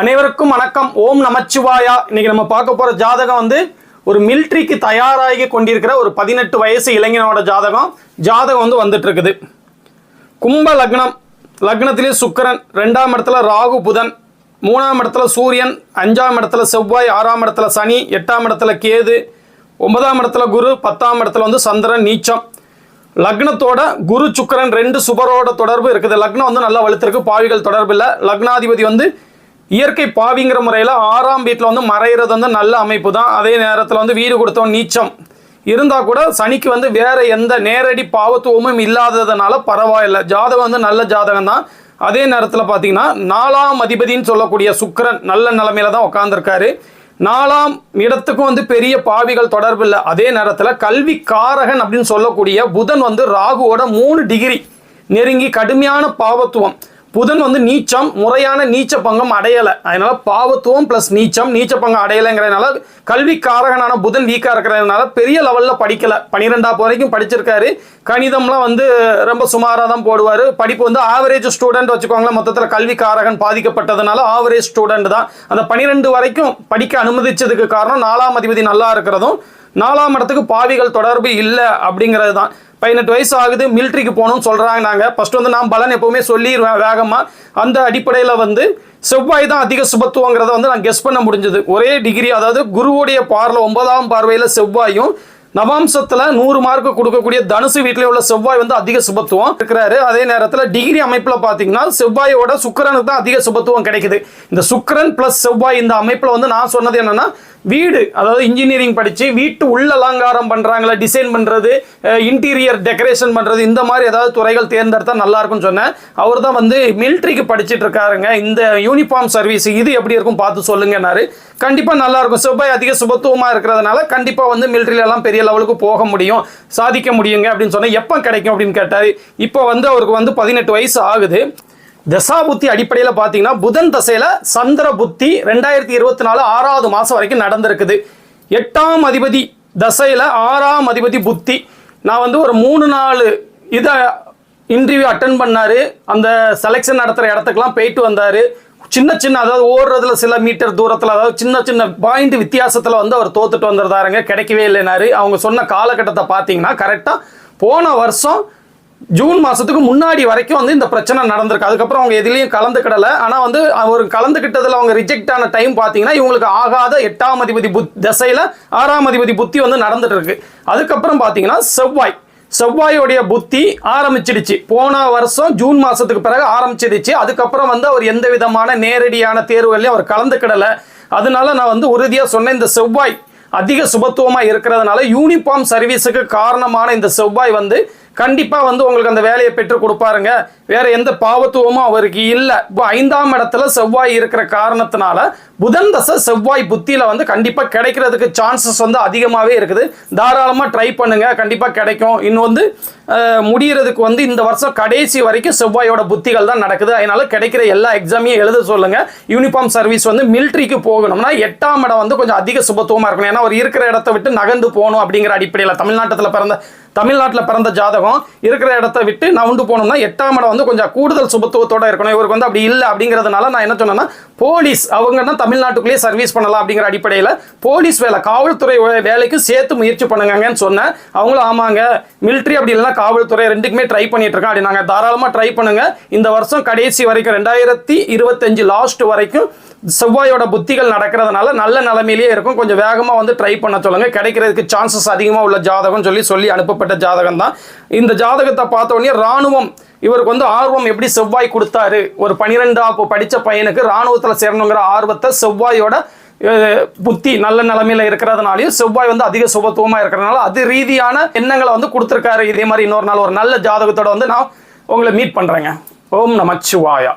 அனைவருக்கும் வணக்கம். ஓம் நமச்சிவாயா. இன்னைக்கு நம்ம பார்க்க போற ஜாதகம் வந்து ஒரு மிலிட்ரிக்கு தயாராகி கொண்டிருக்கிற ஒரு பதினெட்டு வயசு இளைஞனோட ஜாதகம். ஜாதகம் வந்து வந்துட்டு இருக்குது கும்ப லக்னம். லக்னத்திலே சுக்கரன். ரெண்டாம் இடத்துல ராகு புதன். மூணாம் இடத்துல சூரியன். அஞ்சாம் இடத்துல செவ்வாய். ஆறாம் இடத்துல சனி. எட்டாம் இடத்துல கேது. ஒன்பதாம் இடத்துல குரு. பத்தாம் இடத்துல வந்து சந்திரன் நீச்சம். லக்னத்தோட குரு சுக்கரன் ரெண்டு சுபரோட தொடர்பு இருக்குது. லக்னம் வந்து நல்லா வலுத்திருக்கு. பாவிகள் தொடர்பு இல்லை லக்னாதிபதி வந்து இயற்கை பாவிங்கிற முறையில் ஆறாம் வீட்டில் வந்து மறைகிறது வந்து நல்ல அமைப்பு தான் அதே நேரத்தில் வந்து வீடு கொடுத்தோம் நீச்சம். இருந்தால் கூட சனிக்கு வந்து வேறு எந்த நேரடி பாவத்துவமும் இல்லாததுனால பரவாயில்ல. ஜாதகம் வந்து நல்ல ஜாதகம் தான். அதே நேரத்தில் பார்த்தீங்கன்னா நாலாம் அதிபதின்னு சொல்லக்கூடிய சுக்கிரன் நல்ல நிலமையில தான் உட்காந்துருக்காரு நாலாம் இடத்துக்கும் வந்து பெரிய பாவிகள் தொடர்பு இல்லை. அதே நேரத்தில் கல்வி காரகன் அப்படின்னு சொல்லக்கூடிய புதன் வந்து ராகுவோட மூணு டிகிரி நெருங்கி கடுமையான பாவத்துவம். புதன் வந்து நீச்சம் முறையான நீச்ச பங்கம் அடையலை. அதனால பாவத்துவம் ப்ளஸ் நீச்சம் நீச்ச பங்கம் அடையலைங்கிறதுனால கல்வி காரகனான புதன் வீக்காக இருக்கிறதுனால பெரிய லெவலில் படிக்கலை. பன்னிரெண்டாவது வரைக்கும் படிச்சிருக்காரு. கணிதம்லாம் வந்து ரொம்ப சுமாராக தான் போடுவார். படிப்பு வந்து ஆவரேஜ் ஸ்டூடெண்ட் வச்சுக்கோங்களேன். மொத்தத்தில் கல்வி காரகன் பாதிக்கப்பட்டதுனால ஆவரேஜ் ஸ்டூடெண்ட் தான். அந்த பன்னிரெண்டு வரைக்கும் படிக்க அனுமதிச்சதுக்கு காரணம் நாலாம் அதிபதி நல்லா இருக்கிறதும் நாலாம் இடத்துக்கு பாவிகள் தொடர்பு இல்லை அப்படிங்கிறது தான். பதினெட்டு வயசு ஆகுது மிலிட்ரிக்கு போகணும்னு சொல்கிறாங்க நாங்கள் ஃபஸ்ட்டு வந்து நான் பலன் எப்போவுமே சொல்லிடுவேன் வேகமாக அந்த அடிப்படையில் வந்து செவ்வாய் தான் அதிக சுபத்துவங்கிறத வந்து நான் கெஸ் பண்ண முடிஞ்சது. ஒரே டிகிரி அதாவது குருவுடைய பார்வை ஒன்பதாம் பார்வையில் செவ்வாயும் நவாம்சத்தில் நூறு மார்க்கு கொடுக்கக்கூடிய தனுசு வீட்டில் உள்ள செவ்வாய் வந்து அதிக சுபத்துவம் இருக்கிறாரு. அதே நேரத்தில் டிகிரி அமைப்பில் பார்த்தீங்கன்னா செவ்வாயோட சுக்கரனுக்கு தான் அதிக சுபத்துவம் கிடைக்குது. இந்த சுக்கரன் ப்ளஸ் செவ்வாய் இந்த அமைப்பில் வந்து நான் சொன்னது என்னன்னா வீடு அதாவது இன்ஜினியரிங் படித்து வீட்டு உள்ள அலங்காரம் பண்ணுறாங்களா டிசைன் பண்ணுறது இன்டீரியர் டெக்கரேஷன் பண்ணுறது இந்த மாதிரி ஏதாவது துறைகள் தேர்ந்தெடுத்தால் நல்லாயிருக்குன்னு சொன்னேன். அவர் தான் வந்து மிலிட்ரிக்கு படிச்சுட்டு இருக்காருங்க. இந்த யூனிஃபார்ம் சர்வீஸ் இது எப்படி இருக்கும் பார்த்து சொல்லுங்கன்னாரு. கண்டிப்பாக நல்லாயிருக்கும் செவ்வாய் அதிக சுபத்துவமாக இருக்கிறதுனால கண்டிப்பாக வந்து மிலிட்ரியிலலாம் பெரிய லெவலுக்கு போக முடியும் சாதிக்க முடியுங்க அப்படின்னு சொன்னால் எப்போ கிடைக்கும் அப்படின்னு கேட்டார். இப்போ வந்து அவருக்கு வந்து பதினெட்டு வயசு ஆகுது. தசா புத்தி அடிப்படையில் பார்த்தீங்கன்னா புதன் தசையில் சந்திர புத்தி ரெண்டாயிரத்தி இருபத்தி நாலு ஆறாவது மாதம் வரைக்கும் நடந்திருக்குது. எட்டாம் அதிபதி தசையில் ஆறாம் அதிபதி புத்தி. நான் வந்து ஒரு மூணு நாலு இதை இன்டர்வியூ அட்டன் பண்ணாரு. அந்த செலெக்ஷன் நடத்துகிற இடத்துக்குலாம் போயிட்டு வந்தார். சின்ன சின்ன அதாவது ஓடுறதுல சில மீட்டர் தூரத்தில் அதாவது சின்ன சின்ன பாயிண்ட் வித்தியாசத்தில் வந்து அவர் தோத்துட்டு வந்துருந்தாருங்க. கிடைக்கவே இல்லைனாரு அவங்க சொன்ன காலகட்டத்தை பார்த்தீங்கன்னா கரெக்டாக போன வருஷம் ஜூன் மாதத்துக்கு முன்னாடி வரைக்கும் வந்து இந்த பிரச்சனை நடந்திருக்கு. அதுக்கப்புறம் அவங்க எதுலேயும் கலந்துக்கிடலை ஆனால் வந்து அவர் கலந்துக்கிட்டதில் அவங்க ரிஜெக்ட் ஆன டைம் பார்த்தீங்கன்னா இவங்களுக்கு ஆகாத எட்டாம் அதிபதி புத் திசையில் ஆறாம் அதிபதி புத்தி வந்து நடந்துட்டு இருக்கு அதுக்கப்புறம் பார்த்தீங்கன்னா செவ்வாய். செவ்வாயோடைய புத்தி ஆரம்பிச்சிடுச்சு. போன வருஷம் ஜூன் மாதத்துக்கு பிறகு ஆரம்பிச்சிடுச்சு. அதுக்கப்புறம் வந்து அவர் எந்த விதமான நேரடியான தேர்வுகள்லையும் அவர் கலந்துக்கிடலை அதனால நான் வந்து உறுதியாக சொன்னேன் இந்த செவ்வாய் அதிக சுபத்துவமாக இருக்கிறதுனால யூனிஃபார்ம் சர்வீஸுக்கு காரணமான இந்த செவ்வாய் வந்து கண்டிப்பாக வந்து உங்களுக்கு அந்த வேலையை பெற்று கொடுப்பாருங்க. வேற எந்த பாவத்துவமும் அவருக்கு இல்லை. இப்போ ஐந்தாம் இடத்துல செவ்வாய் இருக்கிற காரணத்தினால புதன் தசை செவ்வாய் புத்தியில் வந்து கண்டிப்பாக கிடைக்கிறதுக்கு சான்சஸ் வந்து அதிகமாகவே இருக்குது. தாராளமாக ட்ரை பண்ணுங்க. கண்டிப்பாக கிடைக்கும். இன்னும் வந்து முடிகிறதுக்கு வந்து இந்த வருஷம் கடைசி வரைக்கும் செவ்வாயோட புத்திகள் தான் நடக்குது. அதனால கிடைக்கிற எல்லா எக்ஸாமையும் எழுத சொல்லுங்க. யூனிஃபார்ம் சர்வீஸ் வந்து மிலிட்ரிக்கு போகணும்னா எட்டாம் இடம் வந்து கொஞ்சம் அதிக சுபத்துவமாக இருக்கணும். ஏன்னா அவர் இருக்கிற இடத்த விட்டு நகர்ந்து போகணும் அப்படிங்கிற அடிப்படையில் தமிழ்நாட்டத்தில் பிறந்த தமிழ்நாட்டில் பிறந்த ஜாதகம் இருக்கிற இடத்த விட்டு நவுண்டு போனோம்னா எட்டாம் இடம் வந்து கொஞ்சம் கூடுதல் சுபத்துவத்தோடு இருக்கணும். இவருக்கு வந்து அப்படி இல்லை அப்படிங்கிறதுனால நான் என்ன சொன்னேன்னா போலீஸ் அவங்கன்னா தமிழ் தமிழ்நாட்டுக்குள்ளேயே சர்வீஸ் பண்ணலாம் அப்படிங்கிற அடிப்படையில் போலீஸ் வேலை காவல்துறை வேலைக்கு சேர்த்து முயற்சி பண்ணுங்கன்னு சொன்னேன். அவங்களும் ஆமாங்க மிலிட்ரி அப்படி இல்லைன்னா காவல்துறை ரெண்டுக்குமே ட்ரை பண்ணிட்டு இருக்கோம் அப்படி நாங்கள் தாராளமாக ட்ரை பண்ணுங்க. இந்த வருஷம் கடைசி வரைக்கும் ரெண்டாயிரத்தி இருபத்தஞ்சு லாஸ்ட் வரைக்கும் செவ்வாயோட புத்திகள் நடக்கிறதுனால நல்ல நிலைமையிலேயே இருக்கும். கொஞ்சம் வேகமாக வந்து ட்ரை பண்ண சொல்லுங்க. கிடைக்கிறதுக்கு சான்சஸ் அதிகமாக உள்ள ஜாதகம் சொல்லி சொல்லி அனுப்பப்பட்ட ஜாதகம் தான் இந்த ஜாதகத்தை பார்த்த உடனே ராணுவம் இவருக்கு வந்து ஆர்வம் எப்படி செவ்வாய் கொடுத்தாரு? ஒரு பனிரெண்டாவது படித்த பையனுக்கு ராணுவத்தில் சேரணுங்கிற ஆர்வத்தை செவ்வாயோட புத்தி நல்ல நிலைமையில இருக்கிறதுனாலையும் செவ்வாய் வந்து அதிக சுபத்துவமா இருக்கிறதுனால அது ரீதியான எண்ணங்களை வந்து கொடுத்துருக்காரு. இதே மாதிரி இன்னொரு நாள் ஒரு நல்ல ஜாதகத்தோட வந்து நான் உங்களை மீட் பண்றேங்க. ஓம் நமச்சிவாயா.